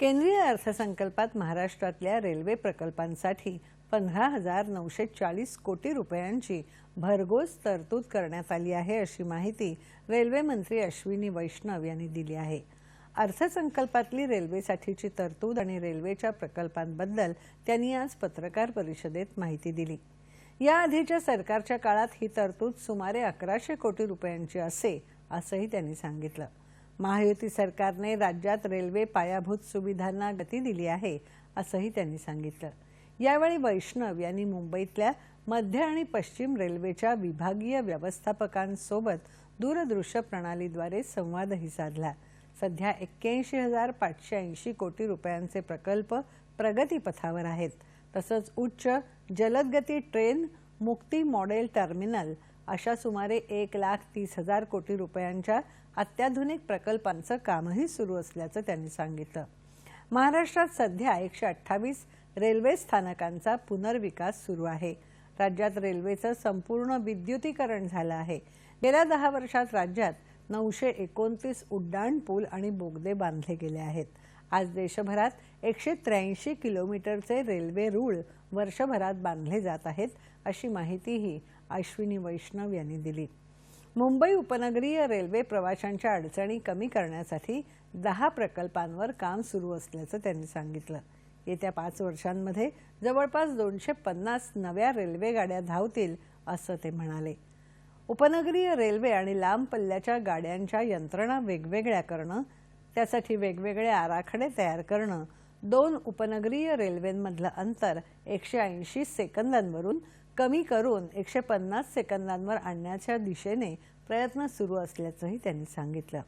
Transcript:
केंद्रीय अर्थसंकल्पात महाराष्ट्रातल्या रेल्वे प्रकल्पांसाठी पंधरा हजार नऊशे चाळीस कोटी रुपयांची भरघोस तरतूद करण्यात आली आहे अशी माहिती रेल्वे मंत्री अश्विनी वैष्णव यांनी दिली आहे. अर्थसंकल्पातली रेल्वेसाठीची तरतूद आणि रेल्वेच्या प्रकल्पांबद्दल त्यांनी आज पत्रकार परिषदेत माहिती दिली. याआधीच्या सरकारच्या काळात ही तरतूद सुमारे अकराशे कोटी रुपयांची असे असंही त्यांनी सांगितलं. महायुती सरकारने राज्यात रेल्वे पायाभूत सुविधांना गती दिली आहे असंही त्यांनी सांगितलं. यावेळी वैष्णव यांनी मुंबईतल्या मध्य आणि पश्चिम रेल्वेच्या विभागीय व्यवस्थापकांसोबत दूरदृश्य प्रणालीद्वारे संवादही साधला. सध्या एक्क्याऐंशी हजार पाचशे ऐंशी कोटी रुपयांचे प्रकल्प प्रगतीपथावर आहेत. तसंच उच्च जलदगती ट्रेन मुक्ती मॉडेल टर्मिनल अशा सुमारे एक लाख तीस हजार कोटी रुपयांच्या अत्याधुनिक प्रकल्पांचं कामही सुरू असल्याचं त्यांनी सांगितलं. महाराष्ट्रात सध्या एकशे अठ्ठावीस रेल्वे स्थानकांचा पुनर्विकास सुरू आहे. राज्यात रेल्वेचं संपूर्ण विद्युतीकरण झालं आहे. गेल्या दहा वर्षात राज्यात नऊशे एकोणतीस उड्डाण पूल आणि बोगदे बांधले गेले आहेत. आज देशभरात एकशे त्र्याऐंशी किलोमीटरचे रेल्वे रूळ वर्षभरात बांधले जात आहेत अशी माहितीही अश्विनी वैष्णव यांनी दिली. मुंबई उपनगरीय रेल्वे प्रवाशांच्या अडचणी कमी करण्यासाठी दहा प्रकल्पांवर काम सुरू असल्याचं त्यांनी सांगितलं. येत्या पाच वर्षांमध्ये जवळपास दोनशे पन्नास नव्या रेल्वेगाड्या धावतील असं ते म्हणाले. उपनगरीय रेल्वे आणि लांब पल्ल्याच्या गाड्यांच्या यंत्रणा वेगवेगळ्या करणं त्यासाठी वेगवेगळे आराखडे तयार करणं दोन उपनगरीय रेल्वेंमधलं अंतर एकशे ऐंशी सेकंदांवरून कमी करून एकशे पन्नास सेकंदांवर आणण्याच्या दिशेने प्रयत्न सुरू असल्याचंही त्यांनी सांगितलं.